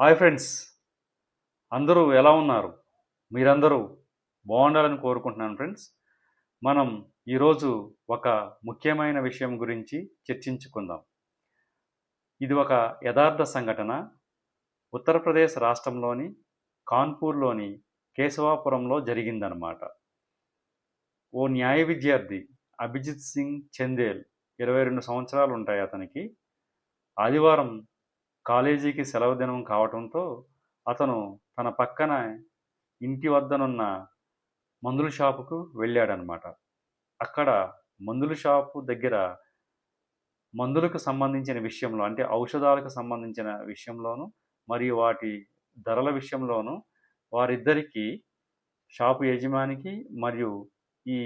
Hi friends. అందరూ ఎలా ఉన్నారు? మీరందరూ బాగుండాలని కోరుకుంటున్నాను ఫ్రెండ్స్. మనం ఈరోజు ఒక ముఖ్యమైన విషయం గురించి చర్చించుకుందాం. ఇది ఒక యథార్థ సంఘటన. ఉత్తరప్రదేశ్ రాష్ట్రంలోని కాన్పూర్లోని కేశవాపురంలో జరిగిందనమాట ఓ న్యాయ విద్యార్థి అభిజిత్ సింగ్ చందేల్ ఇరవై రెండు సంవత్సరాలు ఉంటాయి అతనికి. ఆదివారం కాలేజీకి సెలవు దినం కావటంతో అతను తన పక్కన ఇంటి వద్దనున్న మందుల షాపుకు వెళ్ళాడనమాట. అక్కడ మందుల షాపు దగ్గర మందులకు సంబంధించిన విషయంలో అంటే ఔషధాలకు సంబంధించిన విషయంలోను మరియు వాటి ధరల విషయంలోను వారిద్దరికీ షాపు యజమానికి మరియు ఈ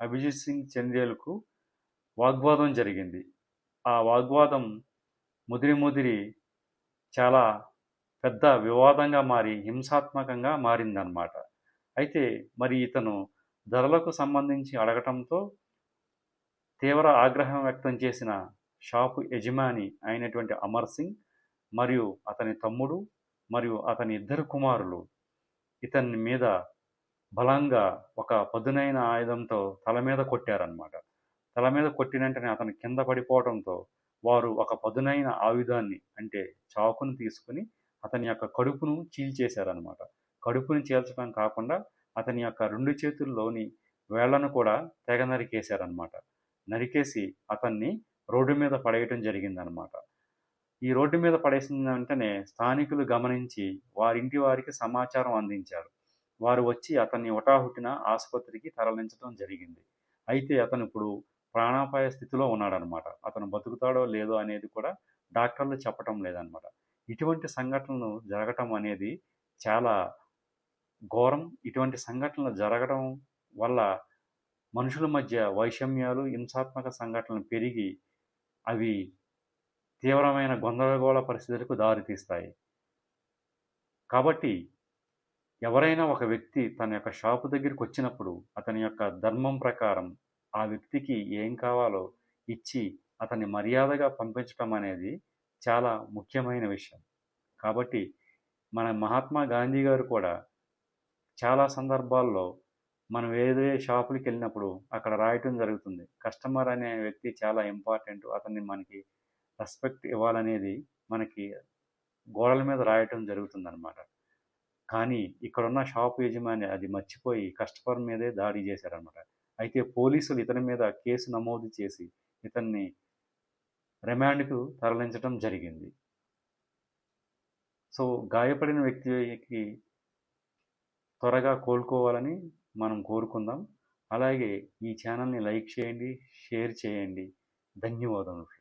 అభిజిత్ సింగ్ చందేల్కు వాగ్వాదం జరిగింది. ఆ వాగ్వాదం ముదిరి ముదిరి చాలా పెద్ద వివాదంగా మారి హింసాత్మకంగా మారిందనమాట అయితే మరి ఇతను ధరలకు సంబంధించి అడగటంతో తీవ్ర ఆగ్రహం వ్యక్తం చేసిన షాపు యజమాని అయినటువంటి అమర్ సింగ్ మరియు అతని తమ్ముడు మరియు అతని ఇద్దరు కుమారులు ఇతని మీద బలంగా ఒక పదునైన ఆయుధంతో తల మీద కొట్టారనమాట తల మీద కొట్టిన వెంటనే అతను కింద పడిపోవడంతో వారు ఒక పదునైన ఆయుధాన్ని అంటే చాకును తీసుకుని అతని యొక్క కడుపును చీల్చేశారనమాట కడుపుని చీల్చడం కాకుండా అతని యొక్క రెండు చేతుల్లోని వేళ్ళను కూడా తెగ నరికేశారనమాట నరికేసి అతన్ని రోడ్డు మీద పడేయటం జరిగిందనమాట ఈ రోడ్డు మీద పడేసిన వెంటనే స్థానికులు గమనించి వారింటి వారికి సమాచారం అందించారు. వారు వచ్చి అతన్ని హుటాహుటిన ఆసుపత్రికి తరలించడం జరిగింది. అయితే అతను ఇప్పుడు ప్రాణాపాయ స్థితిలో ఉన్నాడనమాట. అతను బతుకుతాడో లేదో అనేది కూడా డాక్టర్లు చెప్పటం లేదనమాట. ఇటువంటి సంఘటనలు జరగటం అనేది చాలా ఘోరం. ఇటువంటి సంఘటనలు జరగడం వల్ల మనుషుల మధ్య వైషమ్యాలు హింసాత్మక సంఘటనలు పెరిగి అవి తీవ్రమైన గందరగోళ పరిస్థితులకు దారితీస్తాయి. కాబట్టి ఎవరైనా ఒక వ్యక్తి తన యొక్క షాపు దగ్గరికి వచ్చినప్పుడు అతని యొక్క ధర్మం ప్రకారం ఆ వ్యక్తికి ఏం కావాలో ఇచ్చి అతన్ని మర్యాదగా పంపించటం అనేది చాలా ముఖ్యమైన విషయం. కాబట్టి మన మహాత్మా గాంధీ గారు కూడా చాలా సందర్భాల్లో మనం వేరే షాపులకి వెళ్ళినప్పుడు అక్కడ రాయటం జరుగుతుంది. కస్టమర్ అనే వ్యక్తి చాలా ఇంపార్టెంట్. అతన్ని మనకి రెస్పెక్ట్ ఇవ్వాలనేది మనకి గోడల మీద రాయటం జరుగుతుందన్నమాట. కానీ ఇక్కడున్న షాప్ యజమాని అది మర్చిపోయి కస్టమర్ మీదే దాడి చేశారనమాట అయితే పోలీసులు ఇతని మీద కేసు నమోదు చేసి ఇతన్ని రిమాండ్కు తరలించడం జరిగింది. సో గాయపడిన వ్యక్తికి త్వరగా కోలుకోవాలని మనం కోరుకుందాం. అలాగే ఈ ఛానల్ని లైక్ చేయండి షేర్ చేయండి. ధన్యవాదములు.